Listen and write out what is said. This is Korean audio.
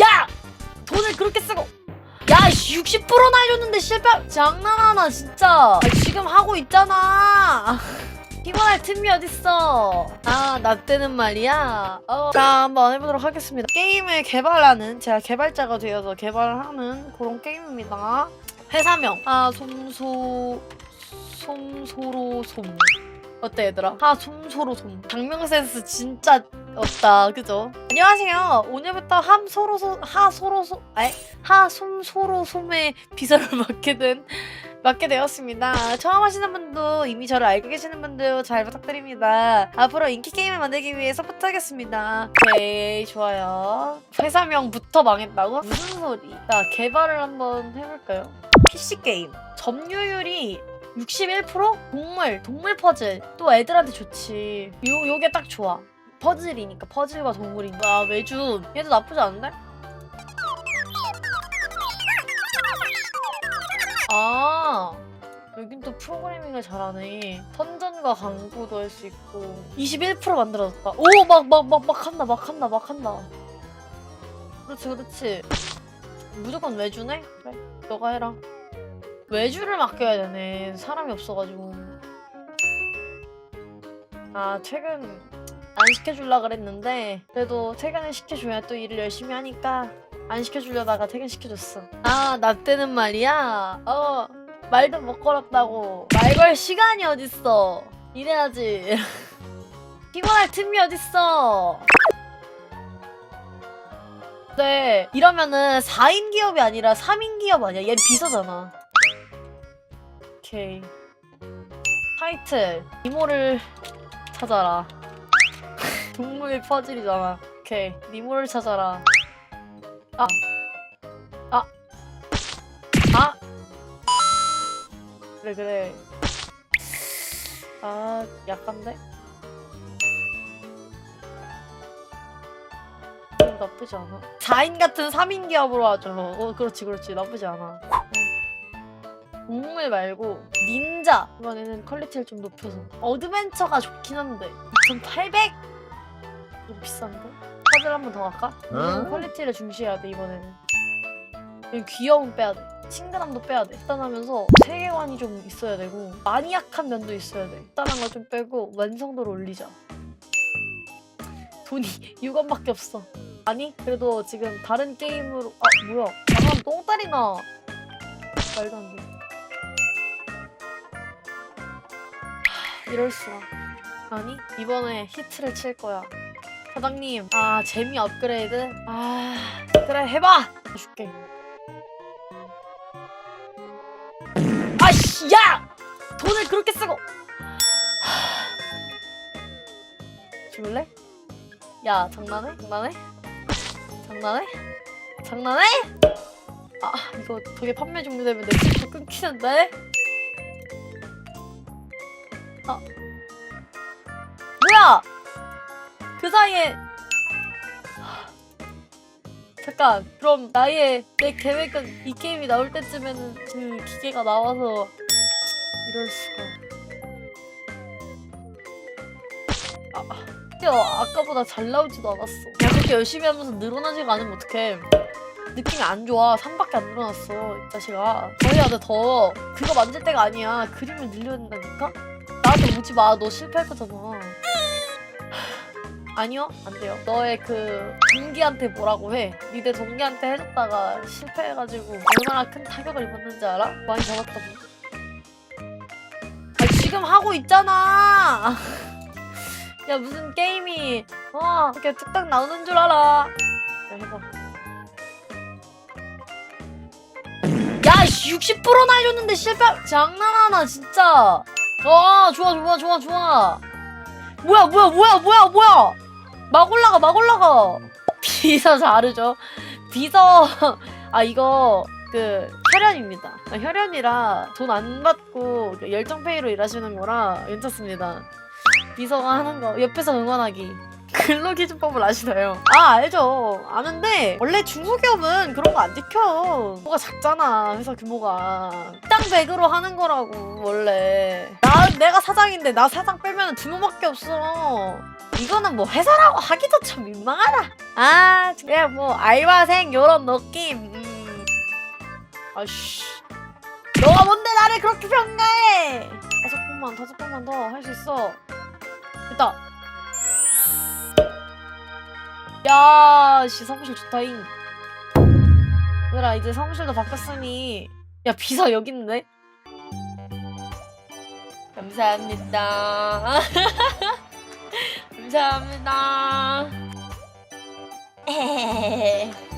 야! 돈을 그렇게 쓰고. 야씨 60% 날렸는데 실패? 장난하나 진짜. 아, 지금 하고 있잖아. 피곤할 틈이 어딨어? 아나 때는 말이야. 어. 자 한번 해보도록 하겠습니다. 게임을 개발하는 제가 개발자가 되어서 개발을 하는 그런 게임입니다. 회사명. 아 솜소 솜소로 솜. 어때 얘들아? 하 솜소로 솜. 장명 센스 진짜 없다 그죠? 안녕하세요 오늘부터 함 소로 소 하 소로 소 아이 하솜 소로 솜의 비서를 맡게 된 맡게 되었습니다. 처음 하시는 분도 이미 저를 알고 계시는 분도 잘 부탁드립니다. 앞으로 인기 게임을 만들기 위해 서포트하겠습니다. 오케이 좋아요. 회사명부터 망했다고? 무슨 소리? 자 개발을 한번 해볼까요? PC 게임 점유율이 61%? 동물, 동물 퍼즐. 또 애들한테 좋지. 요, 요게 딱 좋아. 퍼즐이니까, 퍼즐과 동물이니까. 아, 외주. 얘도 나쁘지 않은데? 아, 여긴 또 프로그래밍을 잘하네. 선전과 광고도 할 수 있고. 21% 만들어졌다. 오, 막, 막, 막, 막 한다, 막 한다, 막 한다. 그렇지, 그렇지. 무조건 외주네? 그래, 너가 해라. 외주를 맡겨야 되네. 사람이 없어가지고. 아, 퇴근 안 시켜줄라 그랬는데, 그래도 퇴근을 시켜줘야 또 일을 열심히 하니까, 안 시켜주려다가 퇴근시켜줬어. 아, 나 때는 말이야. 어, 말도 못 걸었다고. 말 걸 시간이 어딨어. 이래야지. 피곤할 틈이 어딨어. 네, 이러면은 4인 기업이 아니라 3인 기업 아니야? 얘 비서잖아. 오케이. 타이틀. 니모를 찾아라. 동물 퍼즐이잖아. 오케이. 니모를 찾아라. 아. 아. 아. 그래, 그래. 아, 약간데? 좀 나쁘지 않아. 4인 같은 3인 기업으로 하죠. 어, 그렇지, 그렇지. 나쁘지 않아. 동물 말고 닌자 이번에는 퀄리티를 좀 높여서 어드벤처가 좋긴 한데 2,800? 좀 비싼데? 퍼즐 한 번더 할까? 음, 퀄리티를 중시해야 돼 이번에는. 여기 귀여움 빼야 돼. 친근함도 빼야 돼. 일단하면서 세계관이 좀 있어야 되고 마니악한 면도 있어야 돼. 일단한 걸 좀 빼고 완성도를 올리자. 돈이 6원밖에 없어. 아니 그래도 지금 다른 게임으로 아 뭐야? 나만 똥다리 나. 말도 안돼. 이럴 수가. 아니 이번에 히트를 칠 거야 사장님 아 재미 업그레이드 아 그래 해봐 줄게 아씨 야 돈을 그렇게 쓰고 줄래? 야 장난해? 장난해? 장난해? 장난해? 아 이거 저게 판매 종료되면 내 집도 끊기는데? 아 그 사이에 하, 잠깐 그럼 나의 내 계획은 이 게임이 나올 때쯤에는 그 기계가 나와서 이럴 수가. 아, 야 아까보다 잘 나오지도 않았어. 야 그렇게 열심히 하면서 늘어나지가 않으면 어떡해. 느낌이 안 좋아. 3밖에 안 늘어났어 이 자식아. 더 해야 돼더 그거 만들 때가 아니야. 그림을 늘려야 된다니까? 나한테 오지 마너 실패할 거잖아 아니요 안 돼요. 너의 그 동기한테 뭐라고 해? 니네 동기한테 해줬다가 실패해가지고 얼마나 큰 타격을 입었는지 알아? 많이 잡았다고. 아 지금 하고 있잖아! 야 무슨 게임이 어 이렇게 뚝딱 나오는 줄 알아. 야 해봐. 야씨 60% 날렸는데 실패 장난하나 진짜. 와 좋아 좋아 좋아 좋아. 뭐야 뭐야 뭐야 뭐야 뭐야 막 올라가 막 올라가. 비서 다르죠. 비서. 아 이거 그 혈연입니다. 아, 혈연이라 돈 안 받고 열정페이로 일하시는 거라 괜찮습니다. 비서가 하는 거 옆에서 응원하기 근로기준법을 아시나요? 아 알죠. 아는데 원래 중소기업은 그런 거 안 지켜. 규모가 작잖아 회사 규모가. 식당 백으로 하는 거라고 원래. 나 내가 사장인데 나 사장 빼면 두 명밖에 없어. 이거는 뭐 회사라고 하기도 참 민망하다. 아 그냥 뭐 알바생 요런 느낌. 음. 아씨. 너가 뭔데 나를 그렇게 평가해? 다섯 번만 다섯 번만 더 할 수 있어. 됐다 야, 씨 사무실 좋다잉. 얘들아 이제 사무실도 바꿨으니 야 비서 여기 있네. 감사합니다. 감사합니다.